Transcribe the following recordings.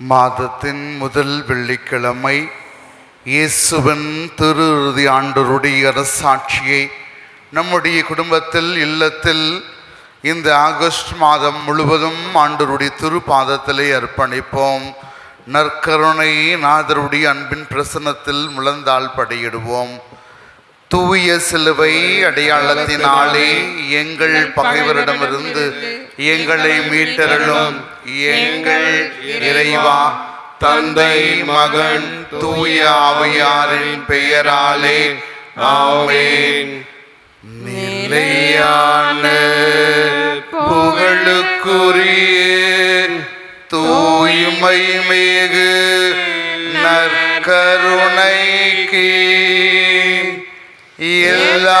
மாதத்தின் முதல் வெள்ளிக்கிழமை இயேசுவின் திருறுதி ஆண்டருடைய அரசாட்சியை நம்முடைய குடும்பத்தில் இல்லத்தில் இந்த ஆகஸ்ட் மாதம் முழுவதும் ஆண்டருடைய திருப்பாதத்திலே அர்ப்பணிப்போம். நற்கருணை நாதருடைய அன்பின் பிரசன்னத்தில் முழந்தாள் படியிடுவோம். தூய சிலுவை அடையாளத்தினாலே எங்கள் பகைவரிடமிருந்து எங்களை மீட்டருளும். எங்கள் இறைவா தந்தை மகன் தூய ஆவியாரின் பெயராலே ஆமென். நிலையான புகழுக்குரிய தூய்மை மிகு நற்கருணைக்கு எல்லா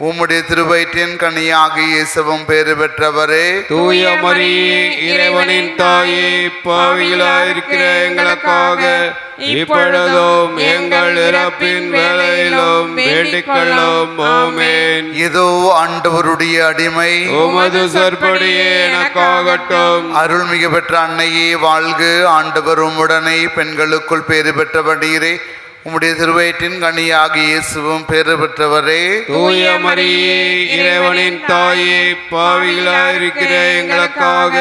உம்முடைய திருவயிற்றின் கனியாக இயேசுவும் பேறு பெற்றவரே. தூய மரியே இறைவனின் தாயே பாவிகளாயிருக்கிற எங்களுக்காக இப்பொழுதும் எங்கள் இறப்பின் வேளையிலும் வேண்டிக் கொள்ளும் ஆமென். இதோ ஆண்டவருடைய அடிமை. உமது சொற்படியே எனக்காகட்டும். அருள்மிகு பெற்ற அன்னையே வாழ்க. ஆண்டவரும் உடனே பெண்களுக்குள் பேறு பெற்றவர் நீரே உம்முடைய திருவயிற்றின் கனியாக இயேசுவும் பேறு பெற்றவரே. தூய மரியே இறைவனின் தாயே பாவிகளாயிருக்கிற எங்களுக்காக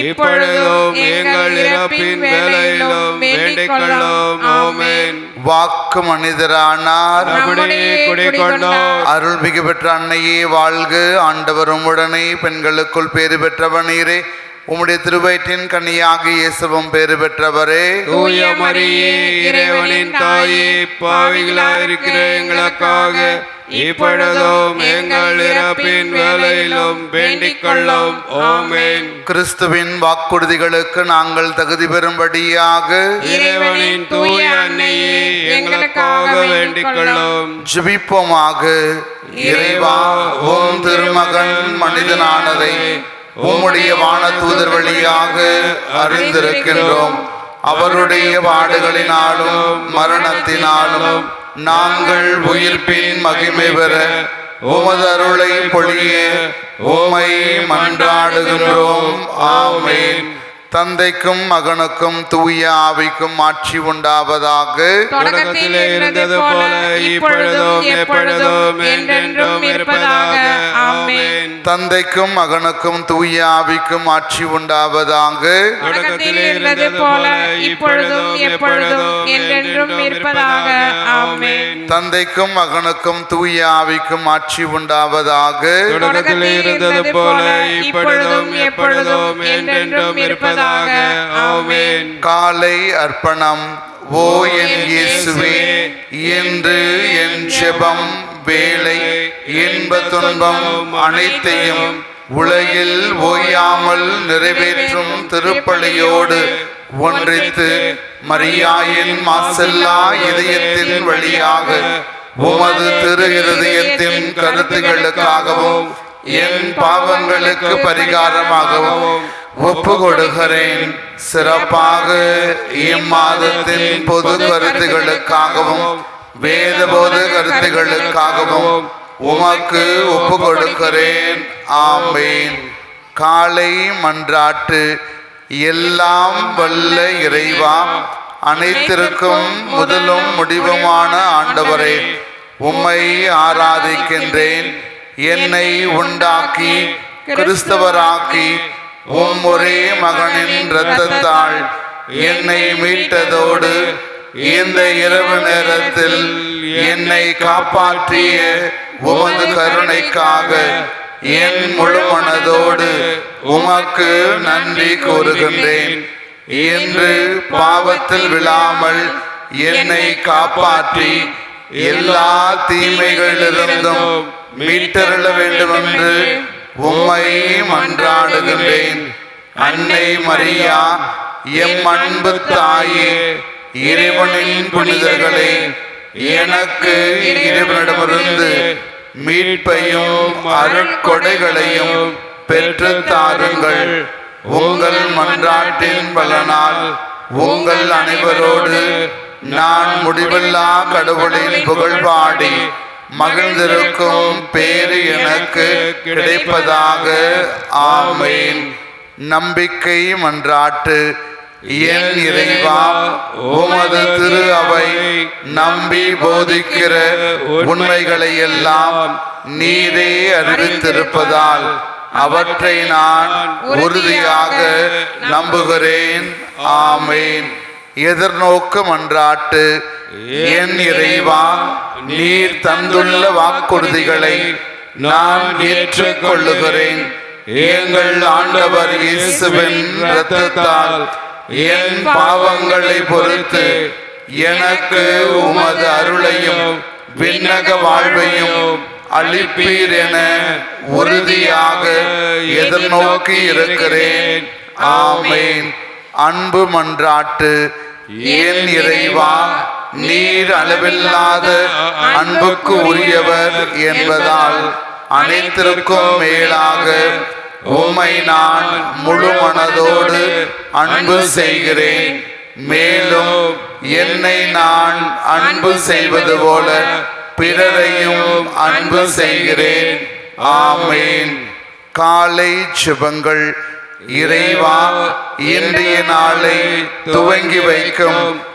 இப்பொழுதும் எங்கள் இறப்பின் வேளையிலும் வேண்டிக் கொள்ளும் ஆமென். வாக்கு மனிதரானார். அருள்மிகு பெற்ற அன்னையே வாழ்க. ஆண்டவரும் உடனே பெண்களுக்குள் பேறு பெற்றவர் நீரே உம்முடைய திருவயிற்றின் கனியாக இயேசுவும் பேறு பெற்றவரே. தூய மரியே இறைவனின் தாயே பாவிகளாயிருக்கிற எங்களுக்காக இப்பொழுதும் எங்கள் இறப்பின் வேளையிலும் வேண்டிக் கொள்ளும் ஆமென். கிறிஸ்துவின் வாக்குறுதிகளுக்கு நாங்கள் தகுதி பெறும்படியாக இறைவனின் தூய அன்னையே எங்களுக்காக வேண்டிக் கொள்ளும் ஜெபிப்போமாக. இறைவா ஓம் திருமகன் மனிதனானதை. உம்முடைய வான தூதர் வழியாக அறிந்திருக்கின்றோம். அவருடைய பாடுகளினாலும் மரணத்தினாலும் நாங்கள் உயிர்ப்பின் மகிமை பெற உமது அருளை பொழிய உமை மன்றாடுகின்றோம். ஆமென். தந்தைக்கும் மகனுக்கும் தூய ஆவிக்கும் ஆட்சி உண்டாவதாக. தொடக்கத்திலே இருந்தது போல இப்பொழுதும் எப்பொழுதும் என்றென்றும் இருப்பதாக. ஆமென். தந்தைக்கும் மகனுக்கும் தூய ஆவிக்கும் ஆட்சி உண்டாவதாக. தொடக்கத்திலே இருந்தது போல இப்பொழுதும் எப்பொழுதும் என்றென்றும் இருப்பதாக. ஆமென். தந்தைக்கும் மகனுக்கும் தூய ஆவிக்கும் ஆட்சி உண்டாவதாக. தொடக்கத்திலே இருந்தது போல இப்பொழுதும் எப்பொழுதும் என்றென்றும் இருப்பதாக. ஆமென். காலை அர்ப்பணம் ஓ என் இயேசுவே என்று என் செபம் வேலை இன்ப துன்பம் அனைத்தையும் உலகில் ஓயாமல் நிறைவேற்றும் திருப்பலியோடு ஒன்றித்து மரியாயின் மாசெல்லா இதயத்தின் வழியாக உமது திரு இருதயத்தின் கருத்துகளுக்காகவும் என் பாவங்களுக்கு பரிகாரமாகவும் ஒப்பு கொடுக்கிறேன் சிறப்பாக இம்மாதத்தின் பொது கருத்துகளுக்காகவும் வேத போத கருத்துகளுக்காகவும் உமக்கு ஒப்பு கொடுக்கிறேன் ஆமேன். காலை மன்றாட்டு எல்லாம் வல்ல இறைவா அனைத்திற்கும் முதலும் முடிவுமான ஆண்டவரே உம்மை ஆராதிக்கின்றேன். என்னை உண்டாக்கி கிறிஸ்தவராக்கி உம் ஒரே மகனின் இரத்தத்தால் என்னை மீட்டதோடு இந்த இரவு நேரத்தில் என்னை காப்பாற்றிய உமது கருணைக்காக என் முழு மனதோடு உமக்கு நன்றி கூறுகின்றேன். என்று பாவத்தில் விழாமல் என்னை காப்பாற்றி எல்லா தீமைகளிலிருந்தும் மீட்டருள வேண்டுமென்று உம்மை மன்றாடுகின்றேன். அன்னை மரியா எம் அன்பு தாயே இறைவனின் புனிதர்களே எனக்கு இறைவனிடமிருந்து மீட்பையும் அருட்கொடைகளையும் பெற்று தாருங்கள். உங்கள் மன்றாட்டின் பலனால் உங்கள் அனைவரோடு நான் முடிவில்லா கடவுளின் புகழ்பாடி மகிழ்ந்திருக்கும் பேரு எனக்கு கிடைப்பதாக. ஆமேன். நம்பிக்கை மன்றாட்டு. என் இறைவா உமது திரு அவை நம்பி போதிக்கிற உண்மைகளை எல்லாம் நீரே அறிவித்திருப்பதால் அவற்றை நான் உறுதியாக நம்புகிறேன். ஆமேன். எதிர்நோக்கு மன்றாட்டு. என் இறைவா நீர் தந்துள்ள வாக்குறுதிகளை நான் ஏற்றுக்கொள்ளுகிறேன். எங்கள் ஆண்டவர் இயேசுவின் இரத்தத்தால் என் பாவங்களை பொறுத்து எனக்கு உமது அருளையும் விண்ணக வாழ்வையும் அளிப்பீர் என உறுதியாக எதிர்நோக்கி இருக்கிறேன். ஆமேன். அன்பு மன்றாட்டு ஏன் இறைவா நீர் அளவில்லாத அன்புக்கு உரியவர் என்பதால் அனைத்திற்கும் மேலாக உமை நான் முழு மனதோடு அன்பு செய்கிறேன். மேலும் என்னை நான் அன்பு செய்வது போல பிறரையும் அன்பு செய்கிறேன். ஆமேன். காலை சுபங்கள். இறைவா இன்றைய நாளை துவங்கி வைக்கும்.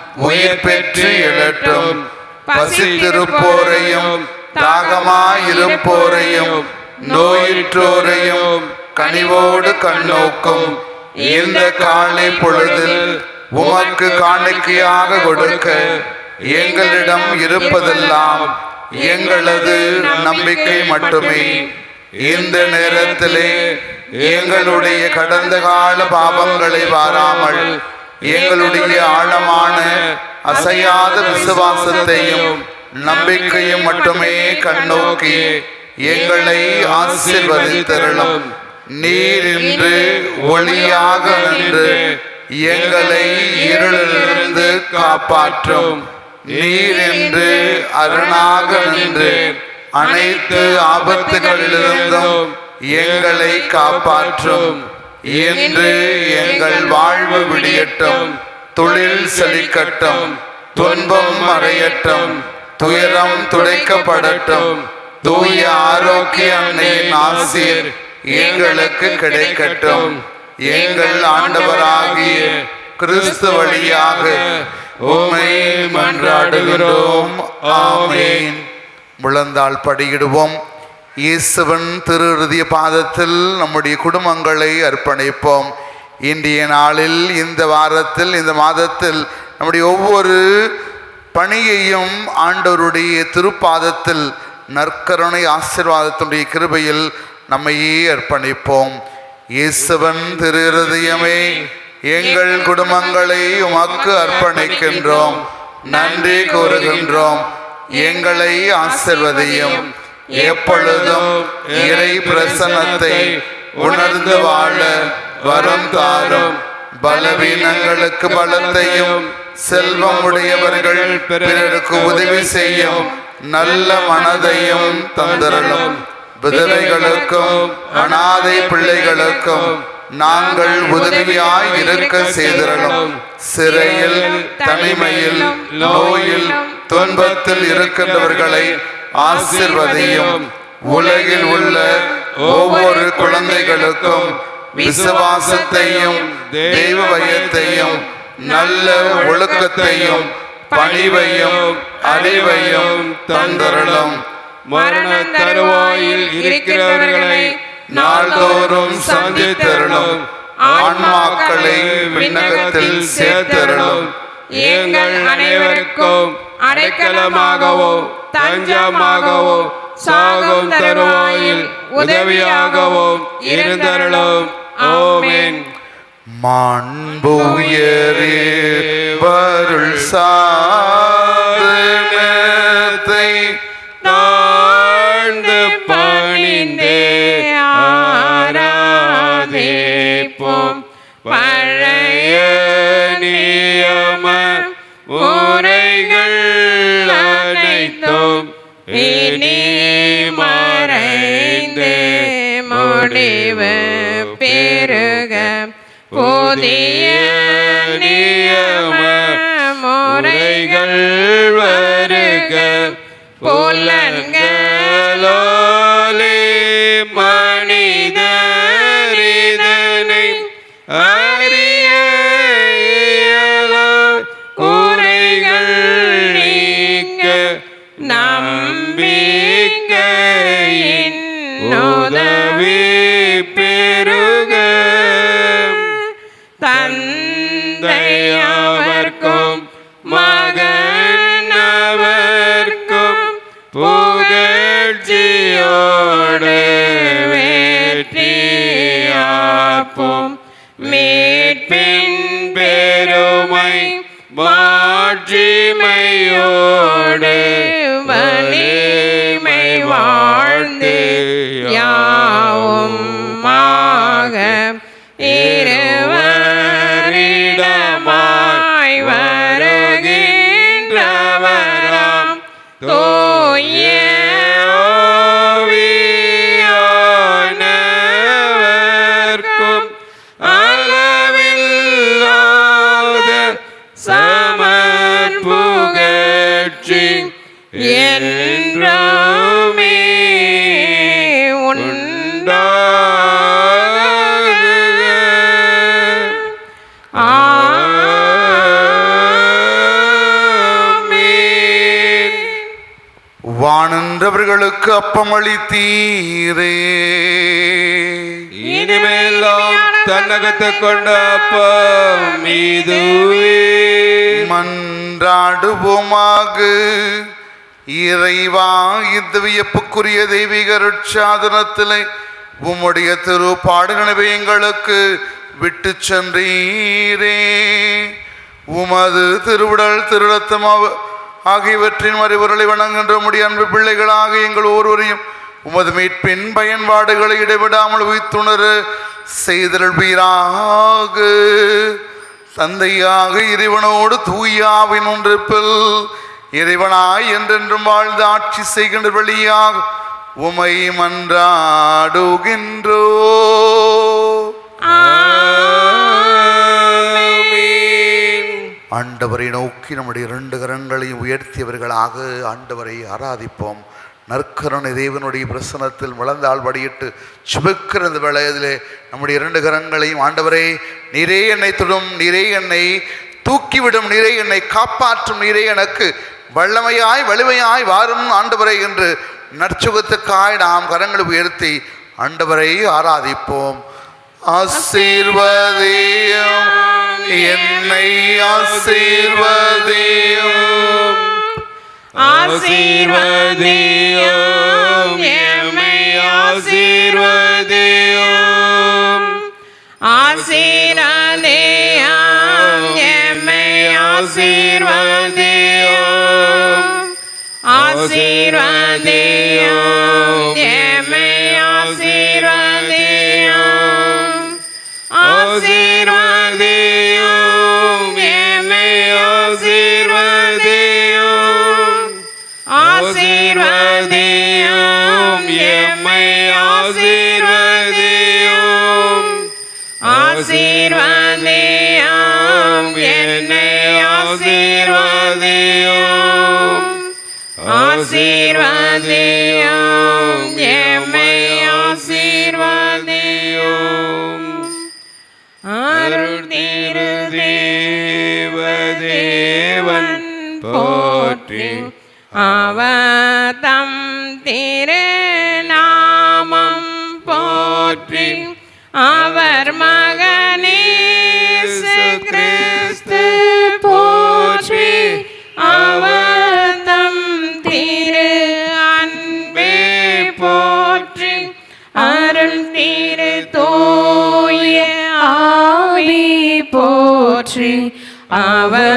உயிர் பெற்று எழட்டும் பசித்திருப்போரையும் தாகமாயிருப்போரையும் நோயிற்றோரையும் கனிவோடு கண்ணோக்கும். இந்த காலை பொழுதில் உமக்கு காணிக்கையாக கொடுக்க எங்களிடம் இருப்பதெல்லாம் எங்களது நம்பிக்கை மட்டுமே. இந்த நேரத்திலே எங்களுடைய கடந்த கால பாவங்களை வாராமல் எங்களுடைய ஆழமான அசையாத விசுவாசத்தையும் நம்பிக்கையும் மட்டுமே கண்ணோக்கி எங்களை ஆசீர்வதித்தருளும். நீர் இன்று ஒளியாக நின்று எங்களை இருளிலிருந்து காப்பாற்றும். நீர் என்று அருணாக நின்று அனைத்து ஆபத்துகளிலிருந்தும் எங்களை காப்பாற்றும். என்று எங்கள் வாழ்வு விடியட்டும். தொழில் செழிக்கட்டும். துன்பம் மறையட்டும். துயரம் துடைக்கப்படட்டும். தூய ஆரோக்கிய அன்னையின் ஆசீர் எங்களுக்கு கிடைக்கட்டும். எங்கள் ஆண்டவராகிய கிறிஸ்து வழியாக உம்மை மன்றாடுகிறோம். ஆமேன். முழந்தால் படியிடுவோம். இயேசுவன் திரு பாதத்தில் நம்முடைய குடும்பங்களை அர்ப்பணிப்போம். இன்றைய நாளில் இந்த வாரத்தில் இந்த மாதத்தில் நம்முடைய ஒவ்வொரு பணியையும் ஆண்டவருடைய திருப்பாதத்தில் நற்கருணை ஆசிர்வாதத்தினுடைய கிருபையில் நம்மையே அர்ப்பணிப்போம். இயேசுவன் திரு எங்கள் குடும்பங்களை உமக்கு அர்ப்பணிக்கின்றோம். நன்றி கூறுகின்றோம். எங்களை ஆசிர்வதையும். எப்பொழுதும் இறை பிரசன்னத்தை உணர்ந்து வாழ வரம் தாரும். பலவீனங்களுக்கு பலத்தையும் செல்வம் உடையவர்கள் பிறருக்கு உதவி செய்யும் நல்ல மனதையும் தந்திரலும் விதவைகளுக்கும் அனாதை பிள்ளைகளுக்கும் நாங்கள் உதவியாய் இருக்க செய்திரலும் சிறையில் தனிமையில் நோயில் துன்பத்தில் இருக்கின்றவர்களை ஆசிர்வதியும். உலகில் உள்ள ஒவ்வொரு குழந்தைகளுக்கும் விசுவாசத்தையும் தெய்வ பயத்தையும் நல்ல ஒழுக்கத்தையும் பணிவையும் அறிவையும் தந்தரலும் மரண தருவாயில் இருக்கிறவர்களை நாள்தோறும் சந்தித்தருளும். ஆன்மாக்களை விண்ணகத்தில் சேர்த்தருளும். எங்கள் அனைவருக்கும் அடைக்கலமாகவோ தஞ்சமாகவோ சாகும் தருவாயில் உதவியாகவோ இருந்தருளும். ஆமென். மாண்புயரே வருள் சாதனத்தை தாழ்ந்து பணிந்தே ஆராதிப்போம். முடிவு பெருக புதிய நியம முறைகள் வருக புலன்களோலே மனிதரிதனை அறிய குறைகள் நீக்க நான் காப்போம் மீட்பின் பெருமை மாற்றிமையோடு வலிமை வா வானன்றவர்களுக்கு அப்பமளித்தீரே இனிமேலாம் தன்னகத்தை கொண்ட அப்பம் இதுவே மன்றாடுவோமாக. இறைவா இந்த வியப்புக்குரிய தெய்வீக ருட்சாதனத்திலே உம்முடைய திரு எங்களுக்கு விட்டு சென்றீரே. உமது திருவிடல் திருரத்தம் அவ- ஆகியவற்றின் மறைவுகளை வணங்குகின்ற முடிய அன்பு பிள்ளைகளாக எங்கள் ஒருவரையும் உமது மீட்பின் பயன்பாடுகளை இடைவிடாமல் உய்த்துணர செய்தருள்வீராக. தந்தையாக இறைவனோடு தூயாவின் ஒன்றிப்பில் இறைவனாய் என்றென்றும் வாழ்ந்து ஆட்சி செய்கின்ற வழியாக உமை மன்றாடுகின்றோ. ஆண்டவரை நோக்கி நம்முடைய இரண்டு கரங்களையும் உயர்த்தியவர்களாக ஆண்டவரை ஆராதிப்போம். நற்கருணை தேவனுடைய பிரசனத்தில் முழந்தால் படியிட்டு சுபக்கிற இந்த வேளையிலே நம்முடைய இரண்டு கரங்களையும். ஆண்டவரே நிறைய என்னை தொடும் நிறைய என்னை தூக்கிவிடும் நிறைய என்னை காப்பாற்றும் நீரே எனக்கு வல்லமையாய் வலிமையாய் வாரும் ஆண்டவரை என்று நற்சுகத்துக்காய் நாம் கரங்களை உயர்த்தி ஆண்டவரை ஆராதிப்போம். ஆசீர்வதியும் என்னை ஆசீர்வதியும். ஆசீர்வதியும். எம்மை ஆசீர்வதியும். ஆசீர்வதியும். எம்மை ஆசீர்வதியும். ஆசீர்வதியும். ஆசீர்வதியும் ஆசீர்வதியும் எம்மை ஆசீர்வதியும் அருள் திருதேவதேவன் போற்றி அவதம் ஆவி போற்றி அவதம் திரு